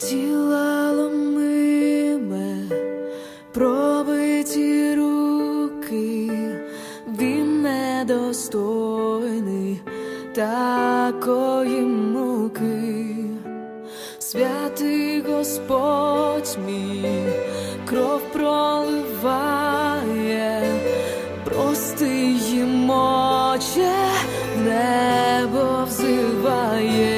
тіла ломиме, пробиті руки, він недостойний такої муки, святий Господь мій, кров проливає, прости їм оче, небо взиває.